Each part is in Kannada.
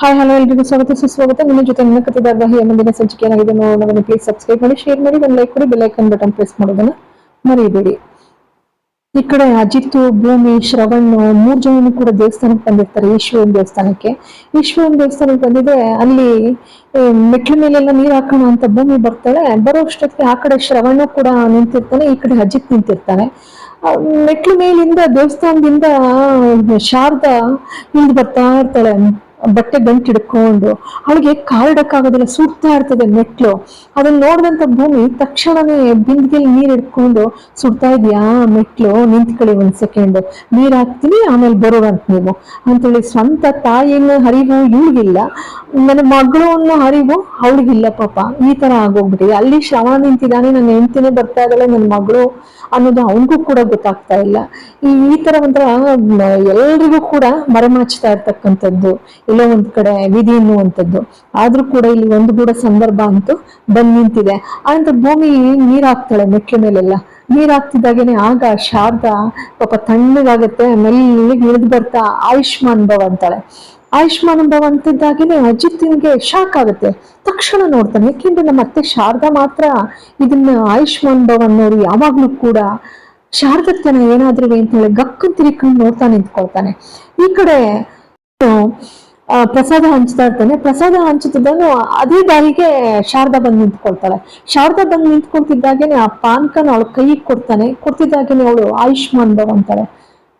ಹಾಯ್ ಹಲೋ ಎಲ್ರಿಗೂ ಸ್ವಾಗತ, ಸುಸ್ವಾಗತ. ನಿಮ್ಮ ಜೊತೆ ನನ್ನ ಕಥೆ ಧಾರಾವಾಹಿಯ ಮುಂದಿನ ಸಂಚಿಕೆ ಏನಾಗಿದೆ ನೋಡೋಣ. ಪ್ಲೀಸ್ ಸಬ್ಸ್ಕ್ರೈಬ್ ಮಾಡಿ ಶೇರ್ ಮಾಡಿ, ಒಂದು ಲೈಕ್ ಕೊಡಿ ಬೆಲ್ಲೈಕನ್ ಬಟನ್ ಪ್ರೆಸ್ ಮಾಡೋದನ್ನ ಮರಿಬೇಡಿ. ಈ ಕಡೆ ಅಜಿತ್ ಭೂಮಿ ಶ್ರವಣ್ ಮೂರ್ ಜನನು ಕೂಡ ದೇವಸ್ಥಾನಕ್ಕೆ ಬಂದಿರ್ತಾರೆ, ಈಶ್ವರನ್ ದೇವಸ್ಥಾನಕ್ಕೆ. ಈಶ್ವರನ್ ದೇವಸ್ಥಾನಕ್ಕೆ ಬಂದಿದೆ ಅಲ್ಲಿ ಮೆಟ್ಲ ಮೇಲೆಲ್ಲ ನೀರ್ ಹಾಕೋಣ ಅಂತ ಭೂಮಿ ಬರ್ತಾಳೆ. ಬರೋ ಅಷ್ಟೊತ್ತಿಗೆ ಆ ಕಡೆ ಶ್ರವಣ ಕೂಡ ನಿಂತಿರ್ತಾನೆ, ಈ ಕಡೆ ಅಜಿತ್ ನಿಂತಿರ್ತಾನೆ. ಮೆಟ್ಲು ಮೇಲಿಂದ ದೇವಸ್ಥಾನದಿಂದ, ಶಾರದಾ ಇಳಿದು ಬರ್ತಾ ಇರ್ತಾಳೆ. ಬಟ್ಟೆ ಗಂಟು ಹಿಡ್ಕೊಂಡು, ಅವಳಿಗೆ ಕಾಲಿಡಕ್ಕಾಗೋದಿಲ್ಲ ಸುಡ್ತಾ ಇರ್ತದೆ ಮೆಟ್ಲು. ಅದನ್ನ ನೋಡಿದಂತ ಭೂಮಿ ತಕ್ಷಣವೇ ಬಿಂದಿಗೆಲಿ ನೀರು ಹಿಡ್ಕೊಂಡು ಸುಡ್ತಾ ಇದೆಯಾ ಮೆಟ್ಲು? ನಿಂತ್ಕೊಳ್ಳಿ ಒಂದ್ ಸೆಕೆಂಡ್ ನೀರ್ ಹಾಕ್ತೀನಿ, ಆಮೇಲೆ ಬರೋಣ ನೀವು. ಅಂತೇಳಿ ಸ್ವಂತ ತಾಯಿನ ಹರಿವು ಇವಳಿಗಿಲ್ಲ. ನನ್ನ ಮಗಳು ಅನ್ನೋ ಅರಿವು ಅವಳಿಗಿಲ್ಲ ಪಾಪ. ಈ ತರ ಆಗೋಗ್ಬಿಟ್ಟಿದೆ. ಅಲ್ಲಿ ಶ್ರವಣ ನಿಂತಿದ್ದಾನೆ, ನನ್ನ ಹೆಂಡತಿನೇ ಬರ್ತಾ ಇದ್ದಾಳೆ, ನನ್ನ ಮಗಳು ಅನ್ನೋದು ಅವನಿಗೂ ಕೂಡ ಗೊತ್ತಾಗ್ತಾ ಇಲ್ಲ. ಈ ಈ ತರ ಒಂಥರ ಎಲ್ರಿಗೂ ಕೂಡ ಮರೆಮಾಚ್ತಾ ಇರ್ತಕ್ಕಂಥದ್ದು. ಎಲ್ಲೋ ಒಂದ್ ಕಡೆ ವಿಧಿ ಎನ್ನುವಂಥದ್ದು. ಆದ್ರೂ ಕೂಡ ಇಲ್ಲಿ ಒಂದು ಕೂಡ ಸಂದರ್ಭ ಅಂತೂ ಬಂದ್ ನಿಂತಿದೆ. ಅಂತ ಭೂಮಿ ನೀರ್ ಹಾಕ್ತಾಳೆ ಮೇಲೆಲ್ಲ. ನೀರ್ ಹಾಕ್ತಿದ್ದಾಗೇನೆ ಆಗ ಶಾರದಾ ಪಾಪ ತಣ್ಣಗಾಗತ್ತೆ, ಮೆಲ್ಲಿಗೆ ಇಳಿದು ಬರ್ತಾ ಆಯುಷ್ಮಾನ್ ಭವ ಅಂತಾಳೆ. ಆಯುಷ್ಮಾನ್ ಭವ ಅಂತಿದ್ದಾಗೇನೆ ಅಜಿತ್ಗೆ ಶಾಕ್ ಆಗುತ್ತೆ. ತಕ್ಷಣ ನೋಡ್ತಾನೆ. ಯಾಕೆಂದ್ರೆ ನಮ್ಮ ಅತ್ತೆ ಶಾರದಾ ಮಾತ್ರ ಇದನ್ನ ಆಯುಷ್ಮಾನ್ ಭವ ಅನ್ನೋರು ಯಾವಾಗ್ಲೂ ಕೂಡ ಶಾರದತ್ತನ ಏನಾದ್ರೂ ಅಂತ ಹೇಳಿ ಗಕ್ಕನ್ ತಿರ್ಕೊಂಡು ನೋಡ್ತಾ ನಿಂತ್ಕೊಳ್ತಾನೆ. ಈ ಕಡೆ ಪ್ರಸಾದ ಹಂಚ್ತಾ ಇರ್ತಾನೆ. ಪ್ರಸಾದ ಹಂಚುತ್ತಿದ್ದಾನು ಅದೇ ದಾರಿಗೆ ಶಾರದಾ ಬಂದು ನಿಂತ್ಕೊಳ್ತಾಳೆ. ಶಾರದಾ ಬಂದು ನಿಂತ್ಕೊಳ್ತಿದ್ದಾಗೇನೆ ಆ ಪಾನ್ಕನ ಅವಳು ಕೈಗೆ ಕೊಡ್ತಾನೆ. ಕೊಡ್ತಿದ್ದಾಗೇನೆ ಅವಳು ಆಯುಷ್ಮಾನ್ ಭವ ಅಂತಾಳೆ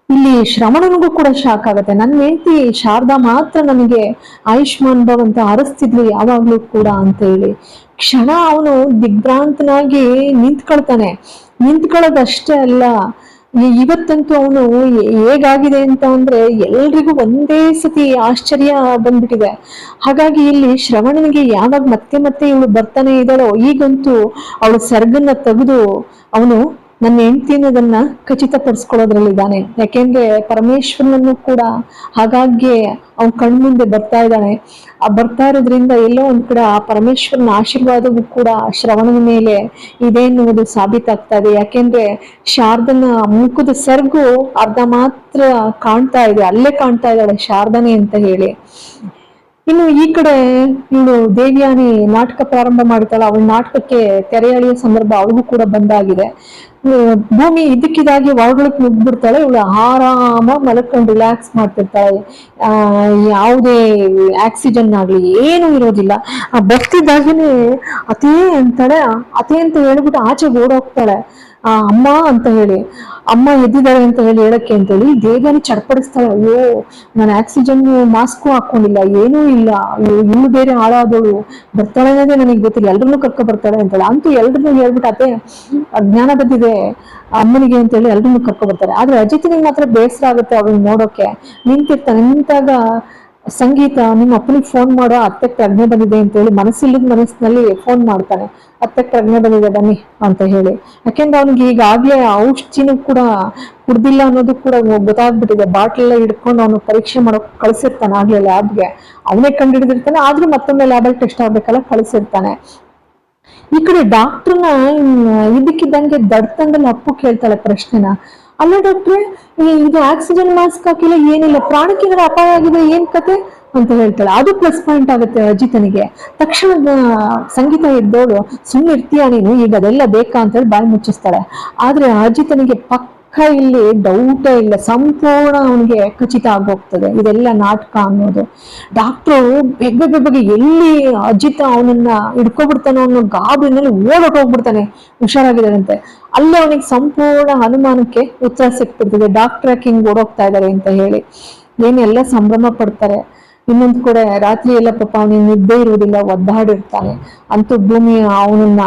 ಇಲ್ಲಿ ಶ್ರವಣನಿಗೂ ಕೂಡ ಶಾಕ್ ಆಗುತ್ತೆ. ನನ್ನ ಹೆಂಡತಿ ಶಾರದಾ ಮಾತ್ರ ನನಗೆ ಆಯುಷ್ಮಾನ್ ಭವ್ ಅಂತ ಅರಸ್ತಿದ್ಲು ಯಾವಾಗ್ಲೂ ಕೂಡ ಅಂತ ಹೇಳಿ. ಕ್ಷಣ ಅವನು ದಿಗ್ಭ್ರಾಂತನಾಗಿ ನಿಂತ್ಕೊಳ್ತಾನೆ. ನಿಂತ್ಕೊಳ್ಳೋದಷ್ಟೇ ಅಲ್ಲ ಇವತ್ತಂತೂ ಅವನು ಹೇಗಾಗಿದೆ ಅಂತ ಅಂದ್ರೆ ಎಲ್ರಿಗೂ ಒಂದೇ ಸತಿ ಆಶ್ಚರ್ಯ ಬಂದ್ಬಿಟ್ಟಿದೆ. ಹಾಗಾಗಿ ಇಲ್ಲಿ ಶ್ರವಣನಿಗೆ ಯಾವಾಗ ಮತ್ತೆ ಮತ್ತೆ ಇವಳು ಬರ್ತಾನೆ ಇದ್ದಾಳೋ, ಈಗಂತೂ ಅವಳು ಸರ್ಗನ್ನ ತೆಗೆದು ಅವನು ನನ್ನ ಹೆಂಡತಿ ಅನ್ನೋದನ್ನ ಖಚಿತಪಡಿಸ್ಕೊಳ್ಳೋದ್ರಲ್ಲಿದ್ದಾನೆ. ಯಾಕೆಂದ್ರೆ ಪರಮೇಶ್ವರನನ್ನು ಕೂಡ ಹಾಗಾಗಿ ಅವನ್ ಕಣ್ಮುಂದೆ ಬರ್ತಾ ಇದ್ದಾನೆ. ಆ ಬರ್ತಾ ಇರೋದ್ರಿಂದ ಎಲ್ಲೋ ಒಂದ್ ಕಡೆ ಆ ಪರಮೇಶ್ವರನ ಆಶೀರ್ವಾದವೂ ಕೂಡ ಶ್ರವಣನ ಮೇಲೆ ಇದೆ ಎನ್ನುವುದು ಸಾಬೀತಾಗ್ತಾ ಇದೆ. ಯಾಕೆಂದ್ರೆ ಶಾರದನ ಮುಖದ ಸರ್ಗು ಅರ್ಧ ಮಾತ್ರ ಕಾಣ್ತಾ ಇದೆ. ಅಲ್ಲೇ ಕಾಣ್ತಾ ಇದ್ದಾಳೆ ಶಾರದನೆ ಅಂತ ಹೇಳಿ. ಇನ್ನು ಈ ಕಡೆ ಇವಳು ದೇವ್ಯಾನಿ ನಾಟಕ ಪ್ರಾರಂಭ ಮಾಡ್ತಾಳ ಅವಳ ನಾಟಕಕ್ಕೆ ತೆರೆ ಎಳೆಯೋ ಸಂದರ್ಭ ಅವಳಿಗೂ ಕೂಡ ಬಂದಾಗಿದೆ. ಭೂಮಿ ಇದಕ್ಕಿದಾಗಿ ಒಳಗೊಳಕ್ ನುಗ್ಬಿಡ್ತಾಳೆ ಇವಳು ಆರಾಮಾಗಿ ಮಲಕೊಂಡು ರಿಲ್ಯಾಕ್ಸ್ ಮಾಡ್ತಿರ್ತಾಳೆ. ಯಾವುದೇ ಆಕ್ಸಿಜನ್ ಆಗ್ಲಿ ಏನು ಇರೋದಿಲ್ಲ. ಆ, ಬರ್ತಿದ್ದಾಗೇನೆ ಅತೇ ಅಂತಾಳೆ, ಅತೇ ಅಂತ ಹೇಳ್ಬಿಟ್ಟು ಆಚೆ ಓಡೋಗ್ತಾಳೆ. ಆ ಅಮ್ಮ ಅಂತ ಹೇಳಿ, ಅಮ್ಮ ಎದ್ದಿದ್ದಾಳೆ ಅಂತ ಹೇಳಿ ಹೇಳಕ್ಕೆ ಅಂತೇಳಿ ದೇಹನ ಚಡ್ಪಡಿಸ್ತಾಳೆ. ಅಯ್ಯೋ, ನಾನು ಆಕ್ಸಿಜನ್ ಮಾಸ್ಕು ಹಾಕೊಂಡಿಲ್ಲ, ಏನೂ ಇಲ್ಲ. ಇನ್ನು ಬೇರೆ ಹಾಳಾದವಳು. ಬರ್ತಾಳೆ ಅನ್ನೋದೇ ನನಗೆ ಗೊತ್ತಿಲ್ಲ. ಎಲ್ರನ್ನೂ ಕಕ್ಕ ಬರ್ತಾಳೆ ಅಂತೇಳಿ. ಅಂತೂ ಎಲ್ರನ್ನೂ ಹೇಳ್ಬಿಟ್ಟು ಅದೇ ಜ್ಞಾನ ಬಂದಿದೆ ಅಮ್ಮನಿಗೆ ಅಂತ ಹೇಳಿ ಎಲ್ರನ್ನೂ ಕರ್ಕೊ ಬರ್ತಾರೆ. ಆದ್ರೆ ಅಜಿತ್ನಿಗೆ ಮಾತ್ರ ಬೇಸರ ಆಗುತ್ತೆ ಅವ್ರನ್ನ ನೋಡೋಕೆ. ನಿಂತಿರ್ತಾನೆ. ನಿಂತಾಗ ಸಂಗೀತ, ನಿಮ್ಮ ಅಪ್ಪನಿಗೆ ಫೋನ್ ಮಾಡೋ ಅತ್ತೆ ಪ್ರಜ್ಞೆ ಬಂದಿದೆ ಅಂತ ಹೇಳಿ ಮನಸ್ಸಿಲ್ಲದ ಮನಸ್ಸಿನಲ್ಲಿ ಫೋನ್ ಮಾಡ್ತಾನೆ. ಅತ್ತೆ ಪ್ರಜ್ಞೆ ಬಂದಿದೆ, ಬನ್ನಿ ಅಂತ ಹೇಳಿ. ಯಾಕೆಂದ್ರೆ ಅವ್ನಿಗೆ ಈಗಾಗ್ಲೇ ಔಷಧಿನೂ ಕೂಡ ಕುಡ್ದಿಲ್ಲ ಅನ್ನೋದು ಕೂಡ ಗೊತ್ತಾಗ್ಬಿಟ್ಟಿದೆ. ಬಾಟ್ಲೆಲ್ಲ ಹಿಡ್ಕೊಂಡು ಅವನು ಪರೀಕ್ಷೆ ಮಾಡೋಕೆ ಕಳಿಸಿರ್ತಾನೆ ಆಗ್ಲೇ ಲ್ಯಾಬ್ಗೆ. ಅವನೇ ಕಂಡು ಹಿಡಿದಿರ್ತಾನೆ ಆದ್ರೂ ಮತ್ತೊಮ್ಮೆ ಲ್ಯಾಬಲ್ಲಿ ಟೆಸ್ಟ್ ಆಗ್ಬೇಕಲ್ಲ ಕಳಿಸಿರ್ತಾನೆ. ಈ ಕಡೆ ಡಾಕ್ಟರ್ನ ಇದಕ್ಕಿದ್ದಂಗೆ ದಡ್ತಂಗಲ್ಲಿ ಅಪ್ಪು ಕೇಳ್ತಾಳೆ ಪ್ರಶ್ನೆನ. ಅಲ್ಲ ಡಾಕ್ಟ್ರೆ ಇದು ಆಕ್ಸಿಜನ್ ಮಾಸ್ಕ್ ಹಾಕಿಲ್ಲ, ಏನಿಲ್ಲ, ಪ್ರಾಣಕ್ಕೆ ಅಪಾಯ ಆಗಿದೆ ಏನ್ ಕತೆ ಅಂತ ಹೇಳ್ತಾಳೆ. ಅದು ಪ್ಲಸ್ ಪಾಯಿಂಟ್ ಆಗುತ್ತೆ ಅಜಿತನಿಗೆ. ತಕ್ಷಣ ಸಂಗೀತ ಎದ್ದೋಳು ಸುಮ್ಮನೆ ಇರ್ತೀಯ ನೀನು? ಈಗ ಅದೆಲ್ಲ ಬೇಕಾ ಅಂತ ಹೇಳಿ ಬಾಯಿ ಮುಚ್ಚಿಸ್ತಾಳೆ. ಆದ್ರೆ ಅಜಿತನಿಗೆ ಪಕ್ಕ ಇಲ್ಲಿ ಡೌಟೇ ಇಲ್ಲ. ಸಂಪೂರ್ಣ ಅವನಿಗೆ ಖಚಿತ ಆಗೋಗ್ತದೆ. ಇದೆಲ್ಲ ನಾಟಕ ಅನ್ನೋದು. ಡಾಕ್ಟ್ರು ಬೆಗ್ಗೆ ಬೆಬ್ಬಗೆ ಎಲ್ಲಿ ಅಜಿತ ಅವನನ್ನ ಹಿಡ್ಕೊಬಿಡ್ತಾನೋ ಅನ್ನೋ ಗಾಬರಿನಲ್ಲಿ ಓಡೋಕ್ ಹೋಗ್ಬಿಡ್ತಾನೆ. ಹುಷಾರಾಗಿದ್ದಾರಂತೆ ಅಲ್ಲೇ ಅವನಿಗೆ ಸಂಪೂರ್ಣ ಅನುಮಾನಕ್ಕೆ ಉತ್ತರ ಸಿಕ್ಬಿಡ್ತದೆ. ಡಾಕ್ಟರ್ ಯಾಕೆ ಹಿಂಗ್ ಓಡೋಗ್ತಾ ಇದ್ದಾರೆ ಅಂತ ಹೇಳಿ. ಏನೆಲ್ಲ ಸಂಭ್ರಮ ಪಡ್ತಾರೆ. ಇನ್ನೊಂದು ಕಡೆ ರಾತ್ರಿ ಎಲ್ಲ ಪಾಪ ಅವನಿಗೆ ನಿದ್ದೆ ಇರುವುದಿಲ್ಲ, ಒದ್ದಾಡಿರ್ತಾನೆ. ಅಂತೂ ಭೂಮಿ ಅವನನ್ನ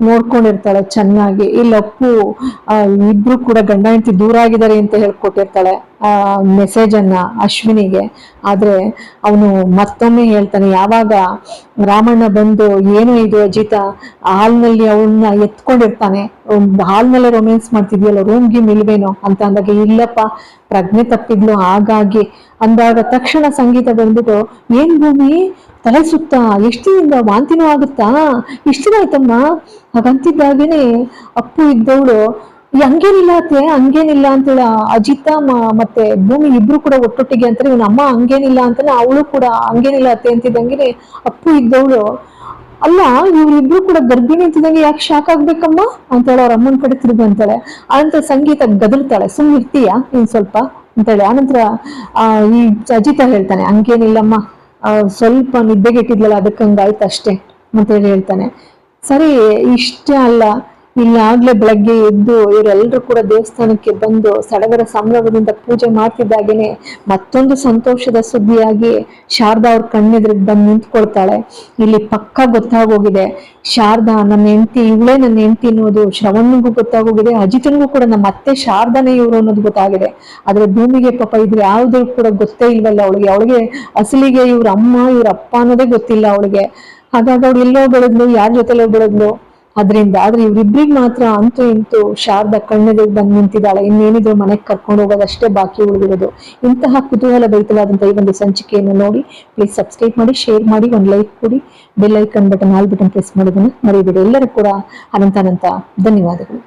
ನೋಡ್ಕೊಂಡಿರ್ತಾಳೆ ಚೆನ್ನಾಗಿ. ಇಲ್ಲಿ, ಅಪ್ಪು ಇಬ್ರು ಕೂಡ ಗಂಡ ಹೆಂಡತಿ ದೂರ ಆಗಿದ್ದಾರೆ ಅಂತ ಹೇಳ್ಕೊಟ್ಟಿರ್ತಾಳೆ, ಆ ಮೆಸೇಜ್ ಅನ್ನ ಅಶ್ವಿನಿಗೆ. ಆದ್ರೆ ಅವನು ಮತ್ತೊಮ್ಮೆ ಹೇಳ್ತಾನೆ, ಯಾವಾಗ ರಾಮಣ್ಣ ಬಂದು, ಏನು ಇದು ಅಜಿತ? ಹಾಲ್ನಲ್ಲಿ ಅವನ್ನ ಎತ್ಕೊಂಡಿರ್ತಾನೆ. ಹಾಲ್ನಲ್ಲಿ ರೊಮ್ಯಾನ್ಸ್ ಮಾಡ್ತಿದ್ಯಲ್ಲ ರೂಮ್ ಗಿಮ್ ಇಲ್ವೇನೋ ಅಂತ ಅಂದಾಗ, ಇಲ್ಲಪ್ಪ, ಪ್ರಜ್ಞೆ ತಪ್ಪಿದ್ಲು, ಹಾಗಾಗಿ. ಅಂದಾಗ ತಕ್ಷಣ ಸಂಗೀತ ಬಂದ್ಬಿಟ್ಟು, ಏನ್ ಭೂಮಿ? ತಲೆ ಸುತ್ತ? ಎಷ್ಟು ವಾಂತಿನೂ ಆಗುತ್ತಾ? ಇಷ್ಟು ದಿನ ಆಯ್ತಮ್ಮ? ಹಾಗಂತಿದ್ದಾಗೇನೆ ಅಪ್ಪು ಇದ್ದವಳು, ಹಂಗೇನಿಲ್ಲ ಅತ್ತೆ, ಹಂಗೇನಿಲ್ಲ ಅಂತೇಳ ಅಜಿತ ಮತ್ತೆ ಭೂಮಿ ಇಬ್ರು ಕೂಡ ಒಟ್ಟೊಟ್ಟಿಗೆ ಅಂತಾರೆ, ಇವನ ಅಮ್ಮ ಹಂಗೇನಿಲ್ಲ ಅಂತಾನೆ ಅವಳು ಕೂಡ, ಹಂಗೇನಿಲ್ಲ ಅತ್ತೆ ಅಂತಿದ್ದಂಗೆ ಅಪ್ಪು ಇದ್ದವಳು, ಅಲ್ಲ, ಇವ್ರಿಬ್ರು ಕೂಡ ಗರ್ಭಿಣಿ ಅಂತಿದ್ದಂಗೆ ಯಾಕೆ ಶಾಕ್ ಆಗ್ಬೇಕಮ್ಮ? ಅಂತೇಳಿ ಅವ್ರ ಅಮ್ಮನ ಕಡೆ ತಿರುಗಿ ಅಂತಾಳೆ. ಆನಂತರ ಸಂಗೀತ ಗದರ್ತಾಳೆ, ಸುಮ್ ಇರ್ತೀಯ ನೀನ್ ಸ್ವಲ್ಪ? ಅಂತೇಳಿ. ಆನಂತರ ಆ, ಈ ಅಜಿತ ಹೇಳ್ತಾನೆ, ಹಂಗೇನಿಲ್ಲಮ್ಮ ಸ್ವಲ್ಪ ನಿದ್ದೆಗೆಟ್ಟಿದ್ಲಲ್ಲ ಅದಕ್ಕೆ ಹಂಗಾಯ್ತು ಅಷ್ಟೇ ಅಂತೇಳಿ ಹೇಳ್ತಾನೆ. ಸರಿ, ಇಷ್ಟೇ ಅಲ್ಲ. ಇಲ್ಲಾಗ್ಲೇ ಬೆಳಗ್ಗೆ ಎದ್ದು ಇವರೆಲ್ಲರೂ ಕೂಡ ದೇವಸ್ಥಾನಕ್ಕೆ ಬಂದು ಸಡಗರ ಸಂಭ್ರಮದಿಂದ ಪೂಜೆ ಮಾಡ್ತಿದ್ದಾಗೇನೆ ಮತ್ತೊಂದು ಸಂತೋಷದ ಸುದ್ದಿಯಾಗಿ ಶಾರದಾ ಅವ್ರ ಕಣ್ಣೆದುರಿಗೆ ಬಂದು ನಿಂತ್ಕೊಳ್ತಾಳೆ. ಇಲ್ಲಿ ಪಕ್ಕ ಗೊತ್ತಾಗೋಗಿದೆ. ಶಾರದಾ ನನ್ನ ಹೆಂಡತಿ, ಇವಳೇ ನನ್ನ ಹೆಂಡತಿ ಅನ್ನೋದು ಶ್ರವಣ್ಗೂ ಗೊತ್ತಾಗೋಗಿದೆ. ಅಜಿತನಿಗೂ ಕೂಡ ನಮ್ಮ ಅತ್ತೆ ಶಾರದಾನೇ ಇವರು ಅನ್ನೋದು ಗೊತ್ತಾಗಿದೆ. ಆದ್ರೆ ಭೂಮಿಗೆ ಪಾಪ ಇದ್ರ ಯಾವ್ದು ಕೂಡ ಗೊತ್ತೇ ಇಲ್ವಲ್ಲ ಅವಳಿಗೆ. ಅವಳಿಗೆ ಅಸಲಿಗೆ ಇವ್ರ ಅಮ್ಮ, ಇವ್ರ ಅಪ್ಪ ಅನ್ನೋದೇ ಗೊತ್ತಿಲ್ಲ ಅವಳಿಗೆ. ಹಾಗಾಗಿ ಅವ್ರು ಎಲ್ಲೋ ಬೆಳೆದ್ಲು, ಯಾರ ಜೊತೆಲೋ ಬೆಳೆದ್ಲು. ಅದರಿಂದ, ಆದ್ರೆ ಇವ್ರಿಬ್ರಿಗೆ ಮಾತ್ರ ಅಂತೂ ಇಂತೂ ಶಾರದಾ ಕಣ್ಣೆದುರು ಬಂದು ನಿಂತಿದ್ದಾಳೆ. ಇನ್ನೇನಿದ್ರು ಮನೆಗೆ ಕರ್ಕೊಂಡು ಹೋಗೋದಷ್ಟೇ ಬಾಕಿ ಉಳಿದಿರೋದು. ಇಂತಹ ಕುತೂಹಲ ಭರಿತವಾದಂತಹ ಈ ಒಂದು ಸಂಚಿಕೆಯನ್ನು ನೋಡಿ ಪ್ಲೀಸ್ ಸಬ್ಸ್ಕ್ರೈಬ್ ಮಾಡಿ ಶೇರ್ ಮಾಡಿ, ಒಂದು ಲೈಕ್ ಕೊಡಿ. Bell icon button all button press ಮಾಡೋದನ್ನ ಮರಿಬೇಡಿ ಎಲ್ಲರೂ ಕೂಡ ಅನಂತ ಅನಂತ ಧನ್ಯವಾದಗಳು.